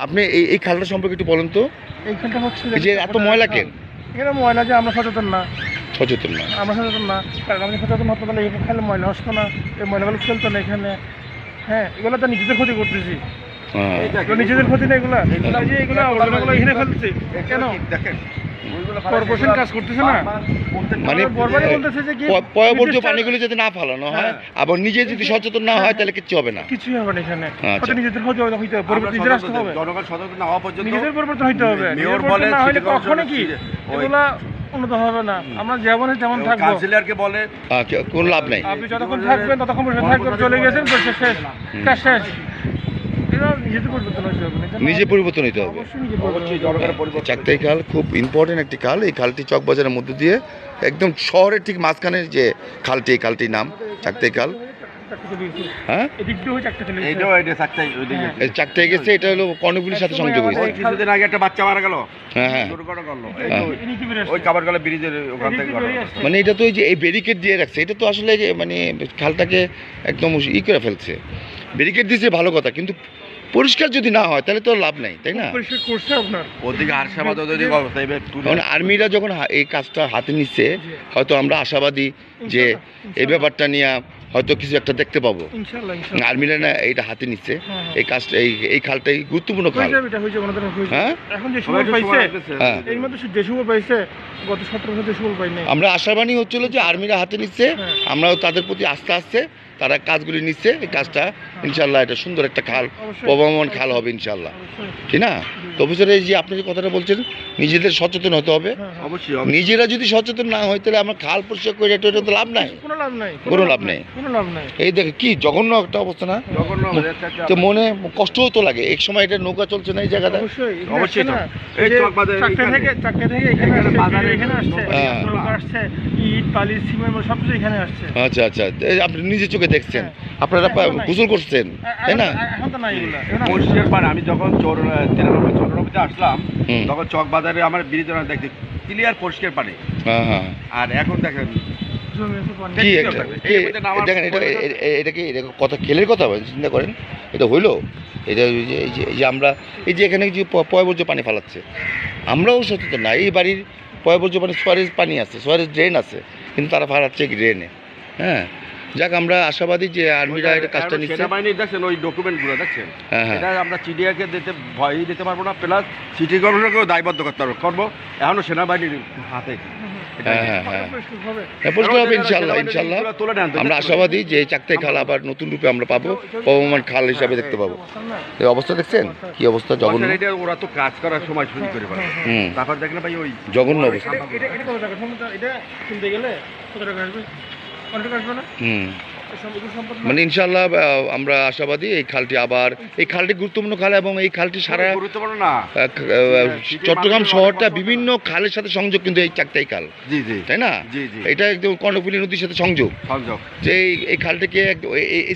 আপনি এই এই খালটা সম্পর্কে একটু বলেন তো। এই এইখানটা হচ্ছে এই যে এত ময়লা কেন? এখানে ময়লা যে আমরা সচেতন না। সচেতন না। আমরা সচেতন না। কারণ আমি সচেতন হতে তাহলে এই খালে ময়লা আসতো না। এই ময়লাগুলো ফেলতো না এখানে। হ্যাঁ এগুলো তো নিজেদের ক্ষতি করতেছি। হ্যাঁ। নিজেদের ক্ষতি না এগুলো। এগুলো যে এগুলো আবর্জনাগুলো এখানে ফেলতেছি। কেন? দেখেন? কর্পোরেশন কাজ করতেছে না? মানে পয়বর্জ্য পানিগুলো যদি না ফালানো হয় হ্যাঁ। আবার নিজে যদি সচেতন না হয় তাহলে কিচ্ছু হবে না। কিছুই হবে না এখানে। আচ্ছা। হয়তো নিজেদের ক্ষতি হবে হইতে হবে নিজের আসতে হবে। জনগণ সচেতন না হওয়া পর্যন্ত নিজেদের পরিবর্তন হইতে হবে। মেয়র বলে, না হলে কখনো কি এগুলা উন্নত হবে না। আমরা যেমন তেমন থাকব। কাউন্সিলরকে বলে হ্যাঁ, কে- কোনো লাভ নাই। আপনি যতক্ষণ থাকবেন ততক্ষণ বসে থাকবেন চলে গেছেন শেষ শেষ। নিজে পরিবর্তন হতে হবে। চাকতাই খাল খুব ইম্পর্টেন্ট একটি খাল এই খালটি চকবাজারের মধ্যে দিয়ে একদম শহরের ঠিক মাঝখানে যে খালটি এই খালটির নাম চাকতাই খাল। হ্যাঁ চাকতাই হ্যাঁ। এই গেছে এটা হলো কর্ণফুলির সাথে সংযোগ হয়েছে। কিছুদিন আগে একটা বাচ্চা মারা গেল। হ্যাঁ হ্যাঁ। এই। মানে এটা তো ওই যে এই ব্যারিকেড দিয়ে রাখছে এটা তো আসলে যে মানে খালটাকে একদম ই করে ফেলছে। ব্যারিকেড দিয়েছে ভালো কথা কিন্তু পরিষ্কার যদি না হয় তাহলে তো লাভ নাই তাই না? করছে আপনার। ওদিকে কারণ আর্মিরা যখন এই কাজটা হাতে নিচ্ছে হয়তো আমরা আশাবাদী যে এই ব্যাপারটা নিয়ে হয়তো কিছু একটা দেখতে পাবো। ইনশাআল্লাহ ইনশাআল্লাহ আর্মিরা না এইটা হাতে নিচ্ছে হ্যাঁ, হ্যাঁ। এই কাজটা এই এই খালটাই গুরুত্বপূর্ণ খাল। এটা হয়ে? আমরা আশাবাণী হচ্ছিল যে আর্মিরা হাতে নিচ্ছে। আমরাও তাদের প্রতি আস্থা আসছে তারা কাজগুলি নিচ্ছে এই কাজটা ইনশাল্লাহ এটা সুন্দর একটা খাল। প্রবহমান খাল হবে ইনশাল্লাহ অবশ্যই। কি না? তো অফিসার এই যে আপনি যে কথাটা বলছেন নিজেদের সচেতন হতে হবে। হ্যাঁ, হ্যাঁ। নিজেরা যদি সচেতন না হয় তাহলে আমরা খাল পরিষ্কার করে এটা এটা তো লাভ নাই। কোনো লাভ নাই কোনো লাভ নেই। কোনো লাভ নাই। এই দেখে কি জঘন্য একটা অবস্থা না? তো মনে কষ্টও তো লাগে। এক সময় এটা নৌকা চলছে না এই জায়গাটা? অবশ্যই হ্যাঁ। আচ্ছা আচ্ছা। আপনি নিজে চোখে দেখছেন। হ্যাঁ। আপনারা গোসল করছেন? তাই না? এখন- এখন তো নাই এগুলা। এখন আর- পরিষ্কার পানি আমি যখন চোর তিরানব্বই চৌরানব্বইতে আসলাম তখন চক বাজারে আমার ব্রিজের দেখছি ক্লিয়ার পরিষ্কার পানি। হ্যাঁ হ্যাঁ। আর এখন দেখেন দেখতে এটা পরে- কি? কথা খেলের কথা চিন্তা করেন। এটা হইল? এটা এই যে এই যে আমরা এই যে এখানে যে পয়বর্জ্য পানি ফালাচ্ছে। আমরাও সচেতন না এই বাড়ির পয়বর্জ্য পানি সোয়ারেজ পানি আছে সোয়ারেজ ড্রেন আছে কিন্তু তারা ফালাচ্ছে ড্রেনে হ্যাঁ? যাক আমরা আশাবাদী যে আর্মিরা এটা কাজটা নিচ্ছে। সেনাবাহিনী দেখছেন ওই ডকুমেন্টগুলো দেখছেন? হ্যাঁ হ্যাঁ। এটা আমরা চিডিয়াকে দিতে ভয় দিতে পারব না প্লাস সিটি কর্পোরেশনকেও দায়বদ্ধ করতে পারব করব। এখনও সেনাবাহিনীর হাতে। হ্যাঁ আমরা আশাবাদী যে চাকতাই খাল আবার নতুন রূপে আমরা পাবো পবমান খাল হিসাবে দেখতে পাবো। এই অবস্থা দেখছেন? কি অবস্থা জঘন্য। ওরা তো কাজ করার সময় শুরু করে হুম। তারপর দেখলে ভাই ওই জঘন্য অবস্থা। হুম? মানে ইনশাল্লাহ আমরা আশাবাদী এই খালটি আবার এই খালটি গুরুত্বপূর্ণ খাল এবং এই খালটি সারা চট্টগ্রাম শহরটা বিভিন্ন খালের সাথে সংযোগ কিন্তু এই চাকতাই খাল। জি জি। তাই না? জি জি। এটা একদম কর্ণফুলী নদীর সাথে সংযোগ। সংযোগ। যে এই- খালটিকে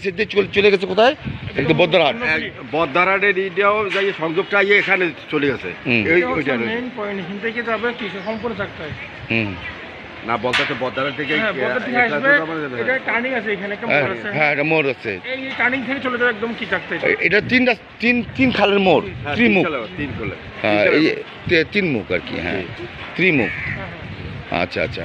সাইড দিয়ে চলে- চলে গেছে কোথায়? একদম বদ্রাহাট। বদারাটের ইডিয়াও যাই সংযোগটা এখানে চলে গেছে। এখান থেকে যাবে? সম্পূর্ণ। হুম। না বলতে তো বদারাট থেকে হ্যাঁ, এটা আছে এখানে, একটা হ্যাঁ মোড় আছে। হ্যাঁ এটা মোড় আছে এই এই থেকে চলে যাবে একদম কি চাকতায়। এটা তিন তিন তিন খালের মোড় হ্যাঁ, ত্রিমুখ তিন কোলে। হ্যাঁ তিন এই। তিন মুখ আর কি হ্যাঁ ত্রিমুখ। আচ্ছা আচ্ছা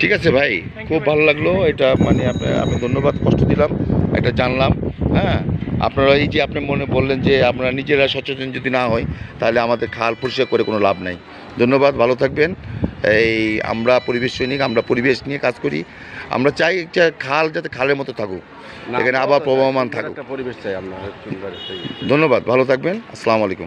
ঠিক আছে ভাই খুব ভালো লাগল এটা মানে আপনি- আমি ধন্যবাদ কষ্ট দিলাম এটা জানলাম হ্যাঁ আপনারা এই যে আপনি মনে বললেন যে আমরা নিজেরা সচেতন যদি না হয় তাহলে আমাদের খাল পরিষ্কার করে কোনো লাভ নাই ধন্যবাদ ভালো থাকবেন এই আমরা পরিবেশ সৈনিক আমরা পরিবেশ নিয়ে কাজ করি। আমরা চাই একটা খাল যাতে খালের মতো থাকুক। এখানে আবার প্রবহমান থাকুক। ধন্যবাদ ভালো থাকবেন। আসসালামু আলাইকুম।